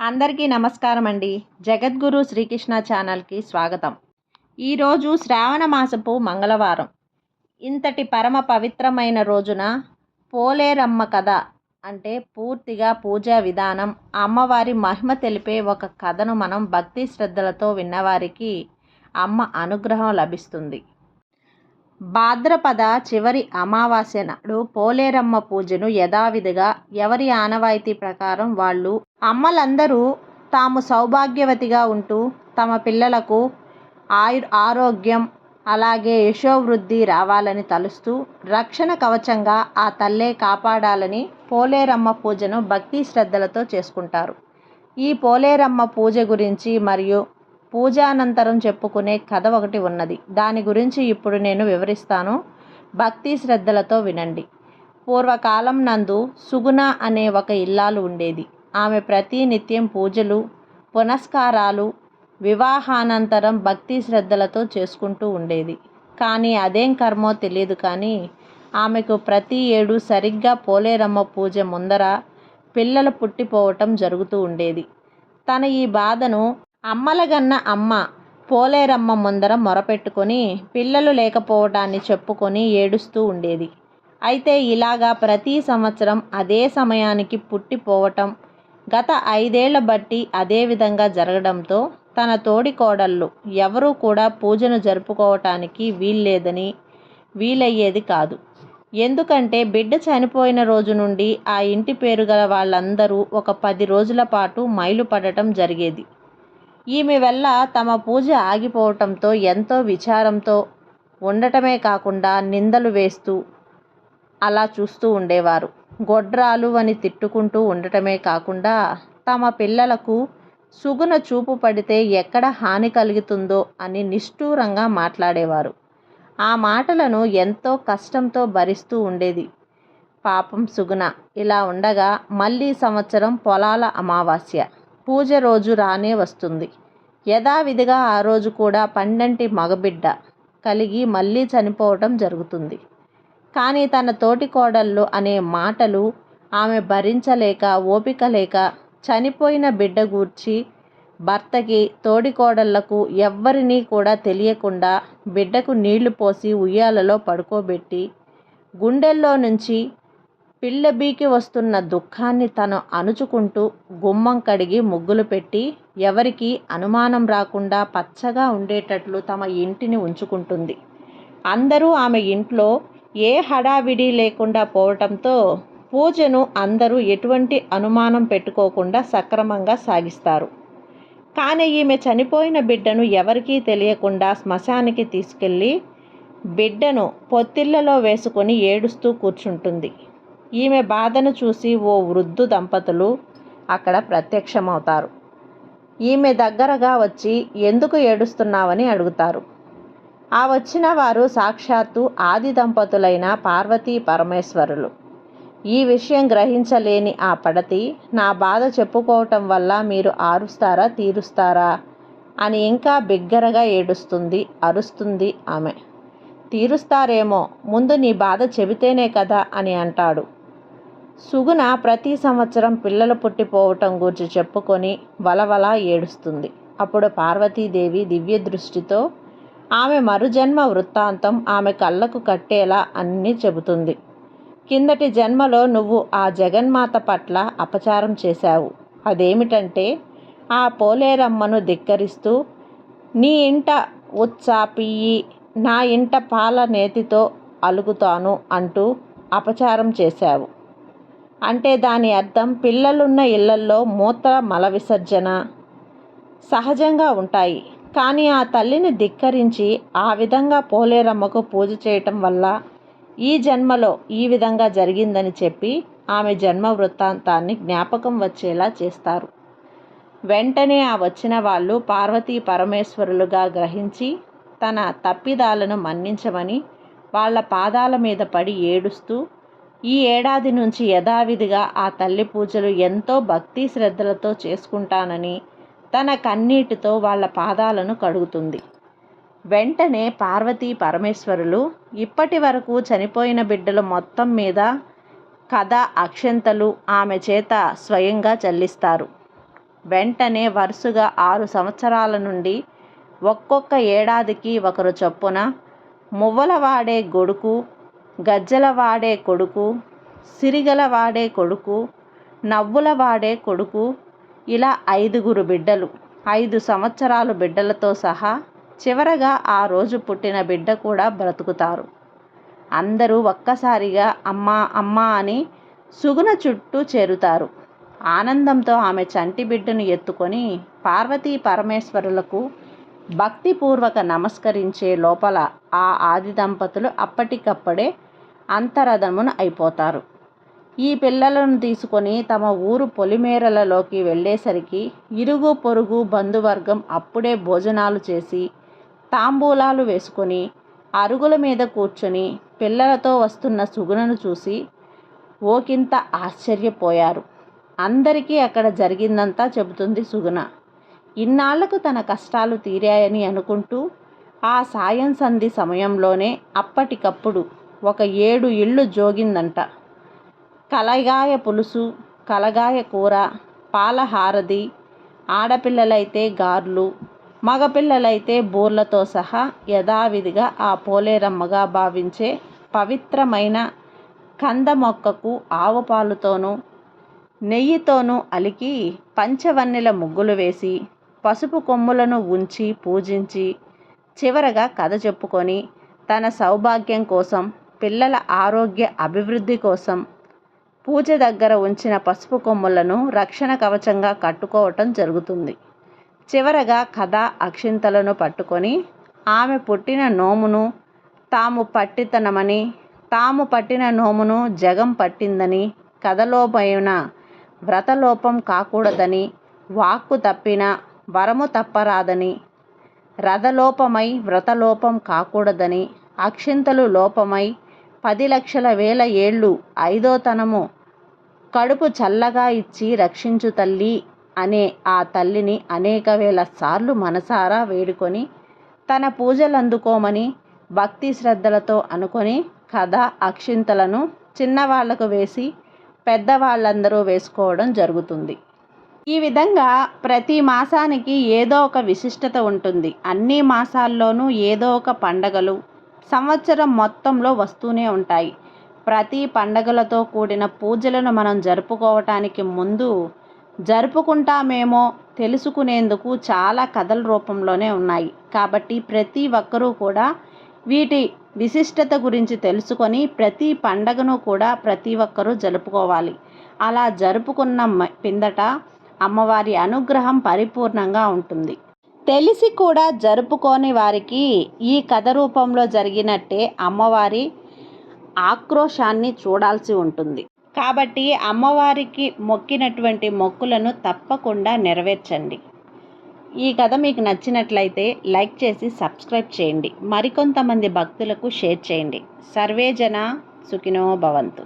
అందరికీ నమస్కారం అండి జగద్గురు శ్రీకృష్ణ ఛానల్కి స్వాగతం. ఈరోజు శ్రావణ మాసపు మంగళవారం. ఇంతటి పరమ పవిత్రమైన రోజున పోలేరమ్మ కథ అంటే పూర్తిగా పూజా విధానం అమ్మవారి మహిమ తెలిపే ఒక కథను మనం భక్తి శ్రద్ధలతో విన్నవారికి అమ్మ అనుగ్రహం లభిస్తుంది. భాద్రపద చివరి అమావాస్య నాడు పోలేరమ్మ పూజను యథావిధిగా ఎవరి ఆనవాయితీ ప్రకారం వాళ్ళు అమ్మలందరూ తాము సౌభాగ్యవతిగా ఉంటూ తమ పిల్లలకు ఆయు ఆరోగ్యం అలాగే యశోవృద్ధి రావాలని తలుస్తూ రక్షణ కవచంగా ఆ తల్లే కాపాడాలని పోలేరమ్మ పూజను భక్తి శ్రద్ధలతో చేసుకుంటారు. ఈ పోలేరమ్మ పూజ గురించి మరియు పూజానంతరం చెప్పుకునే కథ ఒకటి ఉన్నది. దాని గురించి ఇప్పుడు నేను వివరిస్తాను. భక్తి శ్రద్ధలతో వినండి. పూర్వకాలం నందు సుగుణ అనే ఒక ఇల్లాలు ఉండేది. ఆమె ప్రతి నిత్యం పూజలు పునస్కారాలు వివాహానంతరం భక్తి శ్రద్ధలతో చేసుకుంటూ ఉండేది. కానీ అదేం కర్మో తెలియదు కానీ ఆమెకు ప్రతి ఏడు సరిగ్గా పోలేరమ్మ పూజ ముందర పిల్లలు పుట్టిపోవటం జరుగుతూ ఉండేది. తన ఈ బాధను అమ్మలగన్న అమ్మ పోలేరమ్మ ముందర మొరపెట్టుకొని పిల్లలు లేకపోవటాన్ని చెప్పుకొని ఏడుస్తూ ఉండేది. అయితే ఇలాగా ప్రతి సంవత్సరం అదే సమయానికి పుట్టిపోవటం గత ఐదేళ్ళ బట్టి అదే విధంగా జరగడంతో తన తోడి కోడళ్ళు ఎవరూ కూడా పూజను జరుపుకోవటానికి వీల్లేదని వీలయ్యేది కాదు. ఎందుకంటే బిడ్డ చనిపోయిన రోజు నుండి ఆ ఇంటి పేరు గల వాళ్ళందరూ ఒక పది రోజుల పాటు మైలు పడటం జరిగేది. ఈమె వల్ల తమ పూజ ఆగిపోవటంతో ఎంతో విచారంతో ఉండటమే కాకుండా నిందలు వేస్తూ అలా చూస్తూ ఉండేవారు. గొడ్రాలు అని తిట్టుకుంటూ ఉండటమే కాకుండా తమ పిల్లలకు సుగుణ చూపు పడితే ఎక్కడ హాని కలుగుతుందో అని నిష్ఠూరంగా మాట్లాడేవారు. ఆ మాటలను ఎంతో కష్టంతో భరిస్తూ ఉండేది. పాపం సుగుణ. ఇలా ఉండగా మళ్ళీ సంవత్సరం పొలాల అమావాస్య. పూజ రోజు రానే వస్తుంది. యథావిధిగా ఆ రోజు కూడా పండంటి మగబిడ్డ కలిగి మళ్ళీ చనిపోవటం జరుగుతుంది. కానీ తన తోటి కోడళ్ళు అనే మాటలు ఆమె భరించలేక ఓపిక లేక చనిపోయిన బిడ్డ గూర్చి భర్తకి తోడికోడళ్ళకు ఎవ్వరినీ కూడా తెలియకుండా బిడ్డకు నీళ్ళు పోసి ఉయ్యాలలో పడుకోబెట్టి గుండెల్లో నుంచి పిల్లబీకి వస్తున్న దుఃఖాన్ని తను అణుచుకుంటూ గుమ్మం కడిగి ముగ్గులు పెట్టి ఎవరికి అనుమానం రాకుండా పచ్చగా ఉండేటట్లు తమ ఇంటిని ఉంచుకుంటుంది. అందరూ ఆమె ఇంట్లో ఏ హడావిడి లేకుండా పోవటంతో పూజను అందరూ ఎటువంటి అనుమానం పెట్టుకోకుండా సక్రమంగా సాగిస్తారు. కానీ ఈమె చనిపోయిన బిడ్డను ఎవరికీ తెలియకుండా శ్మశానికి తీసుకెళ్ళి బిడ్డను పొత్తిళ్ళలో వేసుకొని ఏడుస్తూ కూర్చుంటుంది. ఈమె బాధను చూసి ఓ వృద్ధు దంపతులు అక్కడ ప్రత్యక్షమవుతారు. ఈమె దగ్గరగా వచ్చి ఎందుకు ఏడుస్తున్నావని అడుగుతారు ఆ వచ్చిన వారు సాక్షాత్తు ఆది దంపతులైన పార్వతీ పరమేశ్వరులు. ఈ విషయం గ్రహించలేని ఆ పడతి నా బాధ చెప్పుకోవటం వల్ల మీరు ఆరుస్తారా తీరుస్తారా అని ఇంకా బిగ్గరగా ఏడుస్తుంది అరుస్తుంది ఆమె. తీరుస్తారేమో ముందు నీ బాధ చెబితేనే కదా అని అంటాడు. సుగుణ ప్రతి సంవత్సరం పిల్లలు పుట్టిపోవటం గురించి చెప్పుకొని వలవల ఏడుస్తుంది. అప్పుడు పార్వతీదేవి దివ్య దృష్టితో ఆమె మరుజన్మ వృత్తాంతం ఆమె కళ్ళకు కట్టేలా అన్నీ చెబుతుంది. కిందటి జన్మలో నువ్వు ఆ జగన్మాత పట్ల అపచారం చేశావు. అదేమిటంటే ఆ పోలేరమ్మను ధిక్కరిస్తూ నీ ఇంట ఉత్సాపియి నా ఇంట పాల నేతితో అలుగుతాను అంటూ అపచారం చేశావు. అంటే దాని అర్థం పిల్లలున్న ఇళ్ళల్లో మూత్ర మల విసర్జన సహజంగా ఉంటాయి. కానీ ఆ తల్లిని ధిక్కరించి ఆ విధంగా పోలేరమ్మకు పూజ చేయటం వల్ల ఈ జన్మలో ఈ విధంగా జరిగిందని చెప్పి ఆమె జన్మ వృత్తాంతాన్ని జ్ఞాపకం వచ్చేలా చేస్తారు. వెంటనే ఆ వచ్చిన వాళ్ళు పార్వతీ పరమేశ్వరులుగా గ్రహించి తన తప్పిదాలను మన్నించమని వాళ్ళ పాదాల మీద పడి ఏడుస్తూ ఈ ఏడాది నుంచి యథావిధిగా ఆ తల్లి పూజలు ఎంతో భక్తి శ్రద్ధలతో చేసుకుంటానని తన కన్నీటితో వాళ్ళ పాదాలను కడుగుతుంది. వెంటనే పార్వతీ పరమేశ్వరులు ఇప్పటి వరకు చనిపోయిన బిడ్డలు మొత్తం మీద కథ అక్షంతలు ఆమె చేత స్వయంగా చెల్లిస్తారు. వెంటనే వరుసగా ఆరు సంవత్సరాల నుండి ఒక్కొక్క ఏడాదికి ఒకరు చొప్పున మువ్వలవాడే గొడుకు గజ్జల వాడే కొడుకు సిరిగల వాడే కొడుకు నవ్వుల వాడే కొడుకు ఇలా ఐదుగురు బిడ్డలు ఐదు సంవత్సరాలు బిడ్డలతో సహా చివరగా ఆ రోజు పుట్టిన బిడ్డ కూడా బ్రతుకుతారు. అందరూ ఒక్కసారిగా అమ్మా అమ్మా అని సుగుణ చుట్టూ చేరుతారు. ఆనందంతో ఆమె చంటి బిడ్డను ఎత్తుకొని పార్వతీ పరమేశ్వరులకు భక్తిపూర్వక నమస్కరించే లోపల ఆ ఆది దంపతులు అప్పటికప్పుడే అంతరథమును అయిపోతారు. ఈ పిల్లలను తీసుకొని తమ ఊరు పొలిమేరలలోకి వెళ్ళేసరికి ఇరుగు పొరుగు బంధువర్గం అప్పుడే భోజనాలు చేసి తాంబూలాలు వేసుకొని అరుగుల మీద కూర్చొని పిల్లలతో వస్తున్న సుగుణను చూసి ఓకింత ఆశ్చర్యపోయారు. అందరికీ అక్కడ జరిగిందంతా చెబుతుంది సుగుణ. ఇన్నాళ్ళకు తన కష్టాలు తీరాయని అనుకుంటూ ఆ సాయం సంధి సమయంలోనే అప్పటికప్పుడు ఒక ఏడు ఇళ్ళు జోగిందంట. కలగాయ పులుసు కలగాయ కూర పాలహారది ఆడపిల్లలైతే గార్లు మగపిల్లలైతే బూర్లతో సహా యథావిధిగా ఆ పోలేరమ్మగా భావించే పవిత్రమైన కంద మొక్కకు ఆవుపాలుతోనూ నెయ్యితోనూ అలికి పంచవన్నెల ముగ్గులు వేసి పసుపు కొమ్ములను ఉంచి పూజించి చివరగా కథ చెప్పుకొని తన సౌభాగ్యం కోసం పిల్లల ఆరోగ్య అభివృద్ధి కోసం పూజ దగ్గర ఉంచిన పసుపు కొమ్ములను రక్షణ కవచంగా కట్టుకోవటం జరుగుతుంది. చివరగా కథ అక్షింతలను పట్టుకొని ఆమె పుట్టిన నోమును తాము పట్టితనమని తాము పట్టిన నోమును జగం పట్టిందని కథలోపైన వ్రతలోపం కాకూడదని వాక్కు తప్పిన వరము తప్పరాదని రథలోపమై వ్రతలోపం కాకూడదని అక్షింతలు లోపమై పది లక్షల వేల ఏళ్ళు. ఐదోతనము కడుపు చల్లగా ఇచ్చి రక్షించు తల్లి అనే ఆ తల్లిని అనేక వేల సార్లు మనసారా వేడుకొని తన పూజలు అందుకోమని భక్తి శ్రద్ధలతో అనుకొని కథ అక్షింతలను చిన్నవాళ్ళకు వేసి పెద్దవాళ్ళందరూ వేసుకోవడం జరుగుతుంది. ఈ విధంగా ప్రతి మాసానికి ఏదో ఒక విశిష్టత ఉంటుంది. అన్ని మాసాల్లోనూ ఏదో ఒక పండగలు సంవత్సరం మొత్తంలో వస్తూనే ఉంటాయి. ప్రతి పండగలతో కూడిన పూజలను మనం జరుపుకోవటానికి ముందు జరుపుకుంటామేమో తెలుసుకునేందుకు చాలా కథల రూపంలోనే ఉన్నాయి. కాబట్టి ప్రతి ఒక్కరూ కూడా వీటి విశిష్టత గురించి తెలుసుకొని ప్రతి పండగను కూడా ప్రతి ఒక్కరూ జరుపుకోవాలి. అలా జరుపుకున్న మ- పిందట అమ్మవారి అనుగ్రహం పరిపూర్ణంగా ఉంటుంది. తెలిసి కూడా జరుపుకోని వారికి ఈ కథ రూపంలో జరిగినట్టే అమ్మవారి ఆక్రోశాన్ని చూడాల్సి ఉంటుంది. కాబట్టి అమ్మవారికి మొక్కినటువంటి మొక్కులను తప్పకుండా నెరవేర్చండి. ఈ కథ మీకు నచ్చినట్లయితే లైక్ చేసి సబ్స్క్రైబ్ చేయండి. మరికొంతమంది భక్తులకు షేర్ చేయండి. సర్వే జన సుఖినో భవంతు.